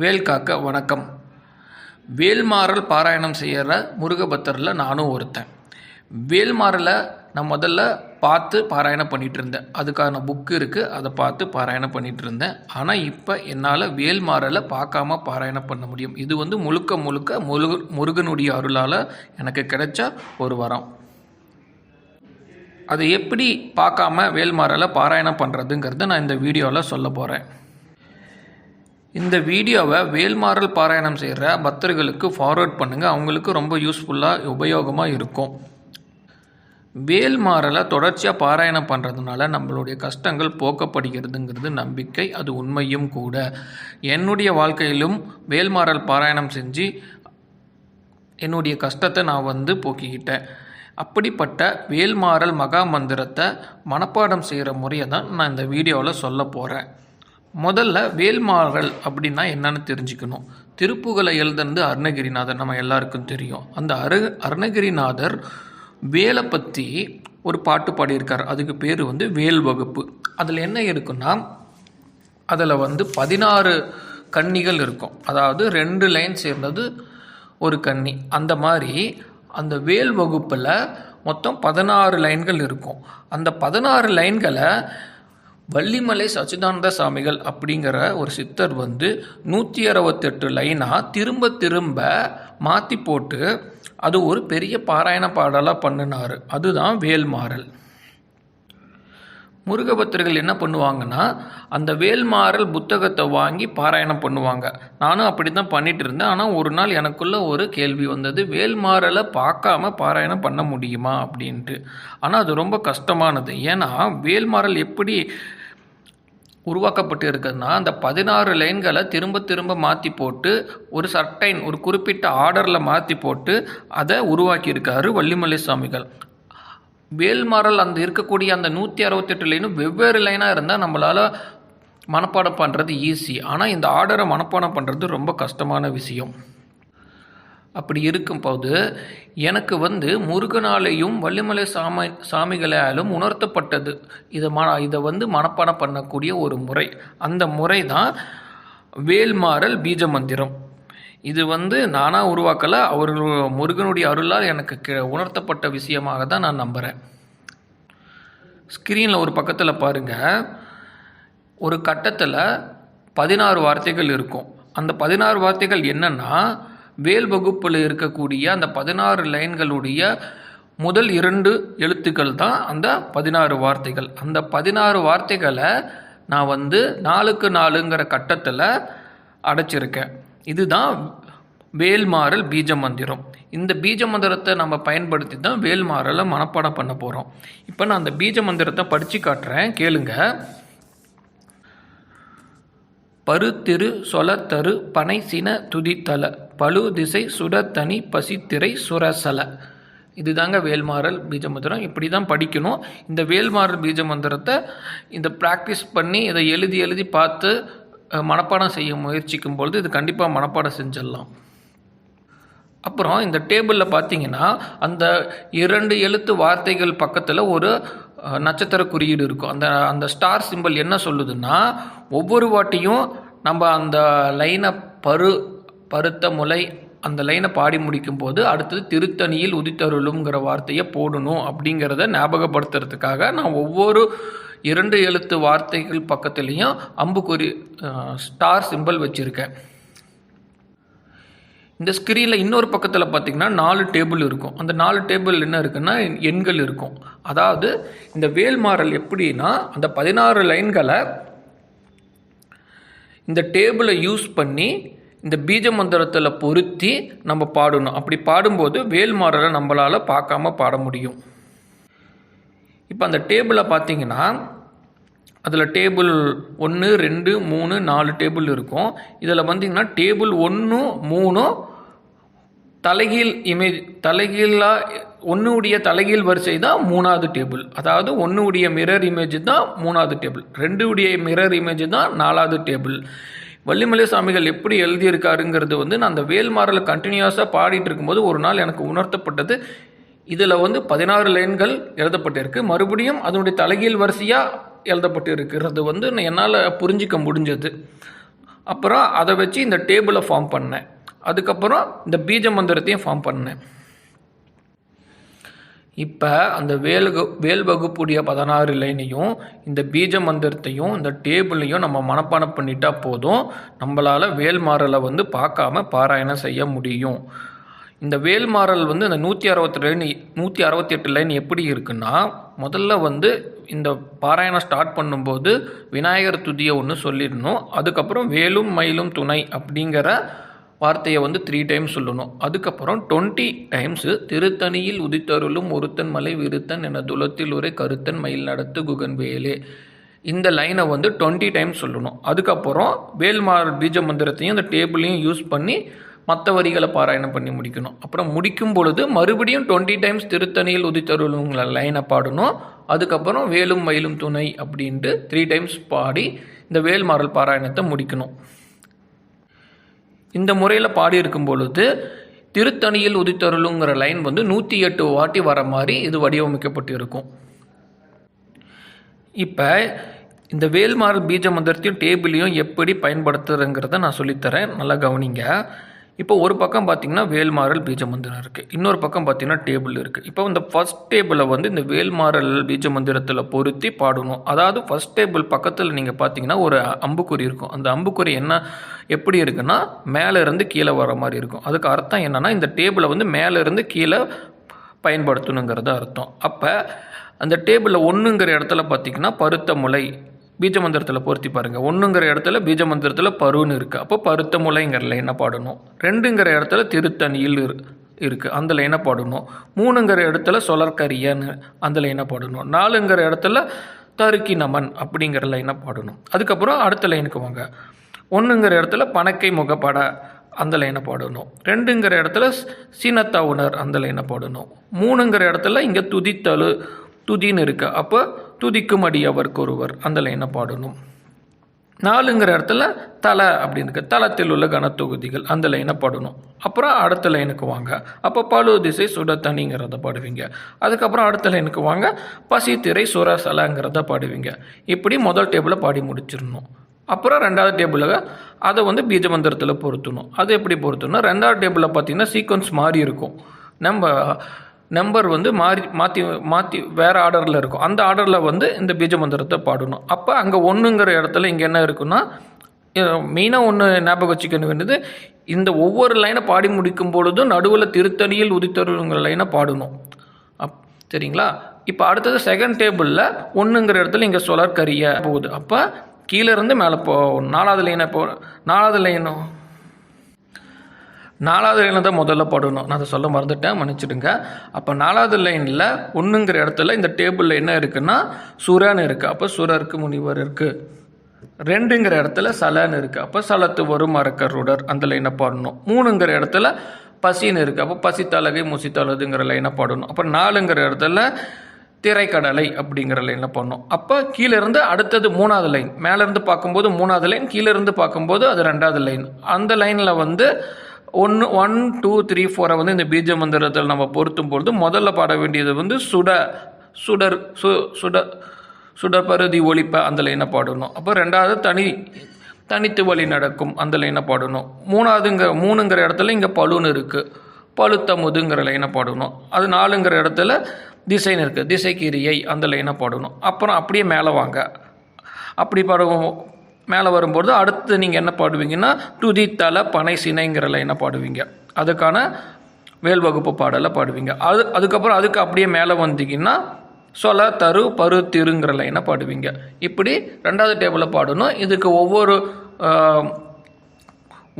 வேல் காக்க வணக்கம். வேல்மாறல் பாராயணம் செய்கிற முருகபக்தரில் நானும் ஒருத்தன். வேல்மாறலை நான் முதல்ல பார்த்து பாராயணம் பண்ணிகிட்டு இருந்தேன் அதுக்கான புக்கு இருக்குது அதை பார்த்து பாராயணம் பண்ணிகிட்டு இருந்தேன் ஆனால் இப்போ என்னால் வேல்மாறலை பார்க்காம பாராயணம் பண்ண முடியும். இது வந்து முழுக்க முழுக்க முருக முருகனுடைய அருளால் எனக்கு கிடைச்ச ஒரு வரம். அதை எப்படி பார்க்காம வேல்மாறலை பாராயணம் பண்ணுறதுங்கிறத நான் இந்த வீடியோவில் சொல்ல போகிறேன் இந்த வீடியோவை வேல்மாறல் பாராயணம் செய்கிற பக்தர்களுக்கு ஃபார்வர்ட் பண்ணுங்கள் அவங்களுக்கு ரொம்ப யூஸ்ஃபுல்லாக உபயோகமாக இருக்கும். வேல்மாறலை தொடர்ச்சியாக பாராயணம் பண்ணுறதுனால நம்மளுடைய கஷ்டங்கள் போக்கப்படுகிறதுங்கிறது நம்பிக்கை அது உண்மையும் கூட. என்னுடைய வாழ்க்கையிலும் வேல்மாறல் பாராயணம் செஞ்சு என்னுடைய கஷ்டத்தை நான் வந்து போக்கிக்கிட்டேன். அப்படிப்பட்ட வேல்மாறல் மகா மந்திரத்தை மனப்பாடம் செய்கிற முறையை தான் நான் இந்த வீடியோவில் சொல்ல போகிறேன் முதல்ல வேல்மாறல் அப்படின்னா என்னன்னு தெரிஞ்சுக்கணும். திருப்புகளை எழுதுனது அருணகிரிநாதர் நம்ம எல்லாருக்கும் தெரியும். அந்த அரு அருணகிரிநாதர் வேலை பற்றி ஒரு பாட்டு பாடியிருக்கார். அதுக்கு பேர் வந்து வேல் வகுப்பு. அதில் என்ன இருக்குன்னா அதில் வந்து பதினாறு கன்னிகள் இருக்கும். அதாவது ரெண்டு லைன் சேர்ந்தது ஒரு கன்னி. அந்த மாதிரி அந்த வேல் வகுப்பில் மொத்தம் பதினாறு லைன்கள் இருக்கும். அந்த பதினாறு லைன்களை வள்ளிமலை சச்சிதானந்த சாமிகள் அப்படிங்கிற ஒரு சித்தர் வந்து நூற்றி அறுபத்தெட்டு லைனாக திரும்ப திரும்ப மாற்றி போட்டு அது ஒரு பெரிய பாராயண பாடலாக பண்ணினார். அதுதான் வேல்மாறல். முருகபக்தர்கள் என்ன பண்ணுவாங்கன்னா அந்த வேல்மாறல் புத்தகத்தை வாங்கி பாராயணம் பண்ணுவாங்க. நானும் அப்படி தான் பண்ணிட்டு இருந்தேன். ஆனால் ஒரு நாள் எனக்குள்ள ஒரு கேள்வி வந்தது வேல்மாறலை பார்க்காம பாராயணம் பண்ண முடியுமா? அப்படின்ட்டு. ஆனால் அது ரொம்ப கஷ்டமானது. ஏன்னா வேல்மாறல் எப்படி உருவாக்கப்பட்டு இருக்குதுன்னா அந்த பதினாறு லைன்களை திரும்ப திரும்ப மாற்றி போட்டு ஒரு சர்டைன் ஒரு குறிப்பிட்ட ஆர்டரில் மாற்றி போட்டு அதை உருவாக்கியிருக்காரு வள்ளிமலை சுவாமிகள் வேல்மாறல் அந்த இருக்கக்கூடிய அந்த நூற்றி அறுபத்தெட்டு லைனும் வெவ்வேறு லைனாக இருந்தால் நம்மளால் மனப்பாடம் பண்ணுறது ஈஸி ஆனால் இந்த ஆர்டரை மனப்பாடம் பண்ணுறது ரொம்ப கஷ்டமான விஷயம். அப்படி இருக்கும்போது எனக்கு வந்து முருகனாலேயும் வள்ளிமலை சாமி சாமிகளாலும் உணர்த்தப்பட்டது. இதை ம இதை வந்து மனப்பாடம் பண்ணக்கூடிய ஒரு முறை. அந்த முறை தான் வேல்மாறல் பீஜ மந்திரம். இது வந்து நானாக உருவாக்கலை அவர்கள் முருகனுடைய அருளால் எனக்கு கி- உணர்த்தப்பட்ட விஷயமாக தான் நான் நம்புகிறேன் ஸ்க்ரீனில் ஒரு பக்கத்தில் பாருங்கள் ஒரு கட்டத்தில் பதினாறு வார்த்தைகள் இருக்கும். அந்த பதினாறு வார்த்தைகள் என்னென்னா வேல் வகுப்பில் இருக்கக்கூடிய அந்த பதினாறு லைன்களுடைய முதல் இரண்டு எழுத்துக்கள் தான் அந்த பதினாறு வார்த்தைகள். அந்த பதினாறு வார்த்தைகளை நான் வந்து நாலுக்கு நாலுங்கிற கட்டத்தில் அடைச்சிருக்கேன். இதுதான் வேல்மாறல் பீஜ மந்திரம். இந்த பீஜ மந்திரத்தை நம்ம பயன்படுத்தி தான் வேல்மாறலை மனப்பாடம் பண்ண போகிறோம் இப்போ நான் அந்த பீஜ மந்திரத்தை படித்து காட்டுறேன். கேளுங்க. பருத்திரு சொலத்தரு பனை சின துதித்தலை. பழு திசை சுடத்தனி பசித்திரை சுரசல இதுதாங்க வேல்மாறல் பீஜ மந்திரம் இப்படி தான் படிக்கணும். இந்த வேல்மாறல் பீஜ மந்திரத்தை இந்த ப்ராக்டிஸ் பண்ணி இதை எழுதி எழுதி பார்த்து மனப்பாடம் செய்ய முயற்சிக்கும் பொழுது இது கண்டிப்பாக மனப்பாடம் செஞ்சிடலாம். அப்புறம் இந்த டேபிளில் பார்த்தீங்கன்னா அந்த இரண்டு எழுத்து வார்த்தைகள் பக்கத்தில் ஒரு நட்சத்திர குறியீடு இருக்கும். அந்த அந்த ஸ்டார் சிம்பல் என்ன சொல்லுதுன்னா ஒவ்வொரு வாட்டியும் நம்ம அந்த லைனை பரு பருத்த முலை அந்த லைனை பாடி முடிக்கும் போது அடுத்தது திருத்தணியில் உதித்தருளுங்கிற வார்த்தையை போடணும் அப்படிங்கிறத ஞாபகப்படுத்துறதுக்காக நான் ஒவ்வொரு இரண்டு எழுத்து வார்த்தைகள் பக்கத்துலேயும் அம்புக்குறி ஸ்டார் சிம்பல் வச்சுருக்கேன். இந்த ஸ்க்ரீனில் இன்னொரு பக்கத்தில் பார்த்திங்கன்னா நாலு டேபிள் இருக்கும். அந்த நாலு டேபிள் என்ன இருக்குன்னா எண்கள் இருக்கும். அதாவது இந்த வேல்மாறல் எப்படின்னா அந்த பதினாறு லைன்களை இந்த டேபிளை யூஸ் பண்ணி இந்த பீஜ மந்திரத்தில் பொருத்தி நம்ம பாடணும். அப்படி பாடும்போது வேல்மாறலை நம்மளால் பார்க்காம பாட முடியும். இப்போ அந்த டேபிளை பார்த்தீங்கன்னா அதில் டேபிள் ஒன்று ரெண்டு மூணு நாலு டேபிள் இருக்கும். இதில் வந்தீங்கன்னா டேபிள் ஒன்று மூணும் தலைகீழ் இமேஜ் தலைகீழாக ஒன்றுடைய தலைகீழ் வரிசை தான் மூணாவது டேபிள். அதாவது ஒன்றுடைய மிரர் இமேஜ் தான் மூணாவது டேபிள். ரெண்டு உடைய மிரர் இமேஜ் தான் நாலாவது டேபிள். வள்ளிமலை சாமிகள் எப்படி எழுதியிருக்காருங்கிறது வந்து நான் அந்த வேல்மாறலை கண்டினியூஸாக பாடிட்டு இருக்கும்போது ஒரு நாள் எனக்கு உணர்த்தப்பட்டது. இதில் வந்து பதினாறு லைன்கள் எழுதப்பட்டிருக்கு. மறுபடியும் அதனுடைய தலைகீழ் வரிசையாக எழுதப்பட்டு இருக்கிறது வந்து என்னால் புரிஞ்சிக்க முடிஞ்சது. அப்புறம் அதை வச்சு இந்த டேபிளை ஃபார்ம் பண்ணேன். அதுக்கப்புறம் இந்த பீஜ மந்திரத்தையும் ஃபார்ம் பண்ணேன். இப்போ அந்த வேல் வேல் வகுப்புடைய பதினாறு லைனையும் இந்த பீஜ மந்திரத்தையும் இந்த டேபிளையும் நம்ம மனப்பாடம் பண்ணிட்டா போதும். நம்மளால் வேல்மாறலை வந்து பார்க்காம பாராயணம் செய்ய முடியும். இந்த வேல்மாறல் வந்து இந்த நூற்றி அறுபத்தி லைன் நூற்றி அறுபத்தி எட்டு லைன் எப்படி இருக்குன்னா முதல்ல வந்து இந்த பாராயணம் ஸ்டார்ட் பண்ணும்போது விநாயகர் துதியை ஒன்று சொல்லிடணும். அதுக்கப்புறம் வேலும் மயிலும் துணை அப்படிங்கிற வார்த்தையை வந்து த்ரீ டைம்ஸ் சொல்லணும். அதுக்கப்புறம் டுவெண்ட்டி டைம்ஸு திருத்தணியில் உதித்தருளும் ஒருத்தன் மலை விருத்தன் என துலத்தில் ஒரே கருத்தன் மயில் நடத்து குகன் வேலே. இந்த லைனை வந்து டுவெண்ட்டி டைம்ஸ் சொல்லணும். அதுக்கப்புறம் வேல்மார் பீஜ மந்திரத்தையும் இந்த டேபிளையும் யூஸ் பண்ணி மற்ற வரிகளை பாராயணம் பண்ணி முடிக்கணும். அப்புறம் முடிக்கும் பொழுது மறுபடியும் டுவெண்ட்டி டைம்ஸ் திருத்தணியில் உதித்தருளுங்கிற லைனை பாடணும். அதுக்கப்புறம் வேலும் மயிலும் துணை அப்படின்ட்டு த்ரீ டைம்ஸ் பாடி இந்த வேல்மாறல் பாராயணத்தை முடிக்கணும். இந்த முறையில் பாடியிருக்கும் பொழுது திருத்தணியில் உதித்தருளுங்கிற லைன் வந்து நூற்றி எட்டு வாட்டி வர மாதிரி இது வடிவமைக்கப்பட்டு இருக்கும் இப்போ இந்த வேல்மாரல் பீஜ மந்திரத்தையும் டேபிளையும் எப்படி பயன்படுத்துறதுங்கிறத நான் சொல்லித்தரேன். நல்லா கவனிங்க. இப்போ ஒரு பக்கம் பார்த்தீங்கன்னா வேல்மாறல் பீஜ மந்திரம் இருக்குது இன்னொரு பக்கம் பார்த்தீங்கன்னா டேபிள் இருக்குது இப்போ இந்த ஃபர்ஸ்ட் டேபிளை வந்து இந்த வேல்மாறல் பீஜ மந்திரத்தில் பொருத்தி பாடணும். அதாவது ஃபர்ஸ்ட் டேபிள் பக்கத்தில் நீங்கள் பார்த்தீங்கன்னா ஒரு அம்புக்குறி இருக்கும். அந்த அம்புக்குறி என்ன எப்படி இருக்குன்னா மேலேருந்து கீழே வர மாதிரி இருக்கும். அதுக்கு அர்த்தம் என்னென்னா இந்த டேபிளை வந்து மேலேருந்து கீழே பயன்படுத்தணுங்கிறது அர்த்தம். அப்போ அந்த டேபிளில் ஒன்றுங்கிற இடத்துல பார்த்தீங்கன்னா பருத்த முளை பீஜ மந்திரத்தில் பொருத்தி பாருங்கள் ஒன்றுங்கிற இடத்துல பீஜ மந்திரத்தில் பருன்னு இருக்குது அப்போ பருத்த முளைங்கிற லைனை பாடணும். ரெண்டுங்கிற இடத்துல திருத்தணியில் இரு இருக்குது அந்த லைனை பாடணும். மூணுங்கிற இடத்துல சொலர்கரியன்னு அந்த லைனை பாடணும். நாலுங்கிற இடத்துல தருக்கி நமன் அப்படிங்கிற லைனை பாடணும். அதுக்கப்புறம் அடுத்த லைனுக்கு வாங்க. ஒன்றுங்கிற இடத்துல பணக்கை முகப்பட அந்த லைனை பாடணும். ரெண்டுங்கிற இடத்துல சீனத்தா உணர் அந்த லைனை பாடணும். மூணுங்கிற இடத்துல இங்கே துதித்தலு துதின்னு இருக்குது அப்போ துதிக்கும் அடியவர்க்கு ஒருவர் அந்த லைனை பாடணும்? நாலுங்கிற இடத்துல தலை அப்படின்னு இருக்கு. தளத்தில் உள்ள கனத்தொகுதிகள். அந்த லைனை பாடணும்? அப்புறம் அடுத்த லைனுக்கு வாங்க. அப்போ பழு திசை சுடத்தனிங்கிறத பாடுவீங்க. அதுக்கப்புறம் அடுத்த லைனுக்கு வாங்க. பசித்திரை சுரசலங்கிறத பாடுவீங்க. இப்படி முதல் டேபிளை பாடி முடிச்சிடணும். அப்புறம் ரெண்டாவது டேபிளில் அதை வந்து பீஜ மந்திரத்தில் பொருத்தணும். அது எப்படி பொருத்தணும் ரெண்டாவது டேபிளில் பார்த்தீங்கன்னா சீக்வன்ஸ் மாறி இருக்கும். நம்ம நம்பர் வந்து மாறி மாற்றி மாற்றி வேறு ஆர்டரில் இருக்கும். அந்த ஆர்டரில் வந்து இந்த பீஜ மந்திரத்தை பாடணும். அப்போ அங்கே ஒன்றுங்கிற இடத்துல இங்கே என்ன இருக்குன்னா மெயினாக ஒன்று ஞாபகம் வச்சுக்க வேண்டியது இந்த ஒவ்வொரு லைனை பாடி முடிக்கும் பொழுதும் நடுவில் திருத்தணியில் உதித்தருங்கிற லைனை பாடணும். அப் சரிங்களா? இப்போ அடுத்தது செகண்ட் டேபிளில் ஒன்றுங்கிற இடத்துல இங்கே சொலற்கரிய போகுது. அப்போ கீழே இருந்து மேலே போகணும் நாலாவது லைனை போ நாலாவது லைனும் நாலாவது லைனில் தான் முதல்ல படணும். நான் அதை சொல்ல மறந்துட்டேன் மன்னிச்சிடுங்க. அப்போ நாலாவது லைனில் ஒன்றுங்கிற இடத்துல இந்த டேபிளில் என்ன இருக்குன்னா சுரன் இருக்குது அப்போ சுரருக்கு முனிவர் இருக்குது ரெண்டுங்கிற இடத்துல சலன்னு இருக்குது அப்போ சலத்து வரும் மரக்கருடர் அந்த லைனை பாடணும். மூணுங்கிற இடத்துல பசின்னு இருக்குது அப்போ பசி தலகை முசி தலதுங்கிற லைனை பாடணும். அப்போ நாலுங்கிற இடத்துல திரைக்கடலை அப்படிங்கிற லைனில் பண்ணோம் அப்போ கீழேருந்து அடுத்தது மூணாவது லைன் மேலேருந்து பார்க்கும்போது மூணாவது லைன் கீழேருந்து பார்க்கும்போது அது ரெண்டாவது லைன் அந்த லைனில் வந்து ஒன்று ஒன் டூ த்ரீ ஃபோரை வந்து இந்த பீஜ மந்திரத்தில் நம்ம பொருத்தும் பொழுது முதல்ல பாட வேண்டியது வந்து சுட சுடர் சு சுட சுடப்பருதி ஒழிப்ப அந்த லைனை பாடணும். அப்போ ரெண்டாவது தனி தனித்து வழி நடக்கும் அந்த லைனை பாடணும். மூணாவதுங்க மூணுங்கிற இடத்துல இங்கே பழுன்னு இருக்குது பழுத்த முதுங்கிற லைனை பாடணும். அது நாலுங்கிற இடத்துல திசைன்னு இருக்குது திசைக்கிரியை அந்த லைனை பாடணும். அப்புறம் அப்படியே மேலே வாங்க. அப்படி பாடுவோம். மேலே வரும்போது அடுத்து நீங்கள் என்ன பாடுவீங்கன்னா துதித்தல பனை சினைங்கிற லைனை பாடுவீங்க. அதுக்கான வேல் வகுப்பு பாடலை பாடுவீங்க. அது அதுக்கப்புறம் அதுக்கு அப்படியே மேலே வந்தீங்கன்னா சொல தரு பரு திருங்கிற லைனை பாடுவீங்க. இப்படி ரெண்டாவது டேபிளில் பாடணும். இதுக்கு ஒவ்வொரு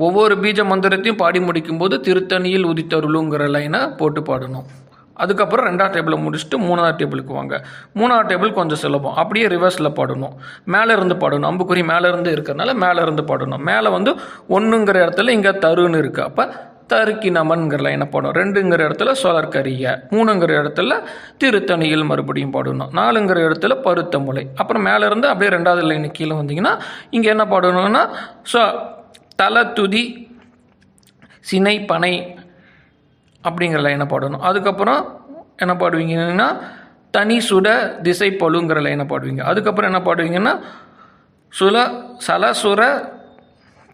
ஒவ்வொரு பீஜ மந்திரத்தையும் பாடி முடிக்கும்போது திருத்தணியில் உதித்தருளுங்கிற லைனை போட்டு பாடணும். அதுக்கப்புறம் ரெண்டாவது டேபிளை முடிச்சுட்டு மூணாவது டேபிளுக்கு வாங்க. மூணாவது டேபிள் கொஞ்சம் சுலபம். அப்படியே ரிவர்ஸில் பாடணும். மேலே இருந்து பாடணும். அம்புக்குறி மேலே இருந்து இருக்கிறனால மேலே இருந்து பாடணும். மேலே வந்து ஒன்றுங்கிற இடத்துல இங்கே தருன்னு இருக்குது அப்போ தருக்கி நமன்கிற லைனை பாடணும். ரெண்டுங்கிற இடத்துல சொலர்கரிய மூணுங்கிற இடத்துல திருத்தணியில் மறுபடியும் பாடணும். நாலுங்கிற இடத்துல பருத்த முளை அப்புறம் மேலே இருந்து அப்படியே ரெண்டாவது லைனு கீழே வந்தீங்கன்னா இங்கே என்ன பாடணும்னா ஸோ தலை துதி சினை பனை அப்படிங்கிற லைனை பாடணும். அதுக்கப்புறம் என்ன பாடுவீங்கன்னா தனி சுட திசை பழுங்கிற லைனை பாடுவீங்க. அதுக்கப்புறம் என்ன பாடுவீங்கன்னா சுல சலசுர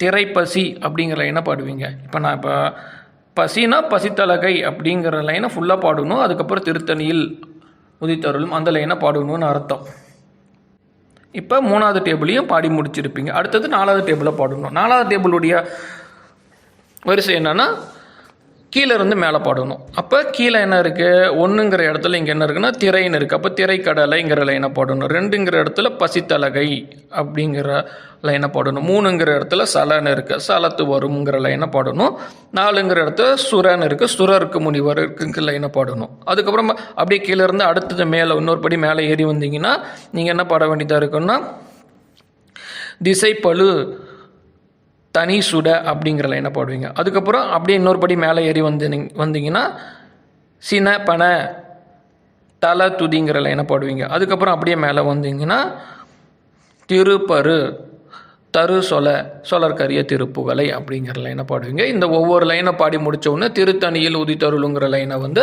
திரைப்பசி அப்படிங்கிற லைனை பாடுவீங்க. இப்போ நான் இப்போ பசினா பசித்தலகை அப்படிங்கிற லைனை ஃபுல்லாக பாடணும். அதுக்கப்புறம் திருத்தணியில் உதித்தருளும் அந்த லைனை பாடணும்னு அர்த்தம். இப்போ மூணாவது டேபிளையும் பாடி முடிச்சிருப்பீங்க. அடுத்தது நாலாவது டேபிளை பாடணும். நாலாவது டேபிளுடைய வரிசை என்னென்னா கீழே இருந்து மேலே பாடணும். அப்போ கீழே என்ன இருக்குது ஒன்றுங்கிற இடத்துல இங்கே என்ன இருக்குன்னா திரைன்னு இருக்குது அப்போ திரைக்கடலைங்கிற லைனை பாடணும். ரெண்டுங்கிற இடத்துல பசித்தலகை அப்படிங்கிற லைனை பாடணும். மூணுங்கிற இடத்துல சலன்னு இருக்குது சலத்து வருங்கிற லைனை பாடணும். நாலுங்கிற இடத்துல சுரன்னு இருக்குது சுரருக்கு முனிவர் இருக்குங்கிற லைனை பாடணும். அதுக்கப்புறம் அப்படியே கீழே இருந்து அடுத்தது மேலே இன்னொரு படி மேலே ஏறி வந்தீங்கன்னா நீங்கள் என்ன பாட வேண்டியதாக இருக்குன்னா திசைப்பழு தனி சுட அப்படிங்கிற லைனை போடுவீங்க. அதுக்கப்புறம் அப்படியே இன்னொரு படி மேலே ஏறி வந்து வந்தீங்கன்னா சின பனை தலை துதிங்கிற லைனை போடுவீங்க. அதுக்கப்புறம் அப்படியே மேலே வந்தீங்கன்னா திருப்பரு. தரு சொல சொலற்கரிய திருப்புகலை அப்படிங்கிற லைனை பாடுவீங்க. இந்த ஒவ்வொரு லைனை பாடி முடித்தோடனே திருத்தணியில் உதித்தருளுங்கிற லைனை வந்து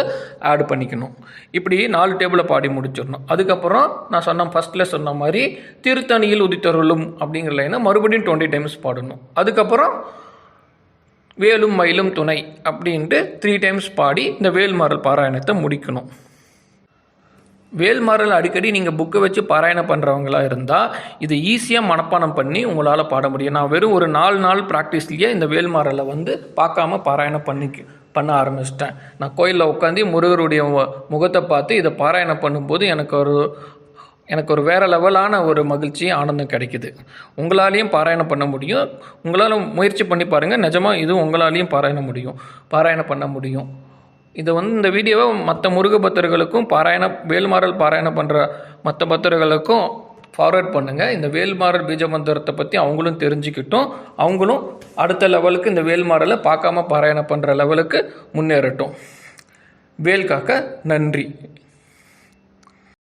ஆட் பண்ணிக்கணும். இப்படி நாலு டேபிளை பாடி முடிச்சிடணும். அதுக்கப்புறம் நான் சொன்ன ஃபஸ்ட்டில் சொன்ன மாதிரி திருத்தணியில் உதித்தருளும் அப்படிங்கிற லைனை மறுபடியும் டுவெண்ட்டி டைம்ஸ் பாடணும். அதுக்கப்புறம் வேலும் மயிலும் துணை அப்படின்ட்டு த்ரீ டைம்ஸ் பாடி இந்த வேல்மாரல் பாராயணத்தை முடிக்கணும். வேல்மாறல் அடிக்கடி நீங்கள் புக்கை வச்சு பாராயணம் பண்ணுறவங்களா இருந்தால் இது ஈஸியாக மனப்பாடம் பண்ணி உங்களால் பாட முடியும். நான் வெறும் ஒரு நாலு நாள் ப்ராக்டிஸ்லேயே இந்த வேல்மாறலை வந்து பார்க்காம பாராயணம் பண்ணிக்க பண்ண ஆரம்பிச்சிட்டேன். நான் கோயிலில் உட்காந்து முருகருடைய மு- முகத்தை பார்த்து இதை பாராயணம் பண்ணும்போது எனக்கு ஒரு எனக்கு ஒரு வேறு லெவலான ஒரு மகிழ்ச்சி ஆனந்தம் கிடைக்குது. உங்களாலேயும் பாராயணம் பண்ண முடியும். உங்களால் முயற்சி பண்ணி பாருங்கள் நிஜமாக இது உங்களாலேயும் பாராயணம் முடியும். பாராயணம் பண்ண முடியும். இதை வந்து இந்த வீடியோவை மற்ற முருக பக்தர்களுக்கும் பாராயணம் வேல்மாறல் பாராயணம் பண்ணுற மற்ற பக்தர்களுக்கும் ஃபார்வர்ட் பண்ணுங்கள் இந்த வேல்மாறல் பீஜ மந்திரத்தை பற்றி அவங்களும் தெரிஞ்சுக்கிட்டும். அவங்களும் அடுத்த லெவலுக்கு இந்த வேல்மாறலை பார்க்காம பாராயணம் பண்ணுற லெவலுக்கு முன்னேறட்டும். வேல் காக்க நன்றி.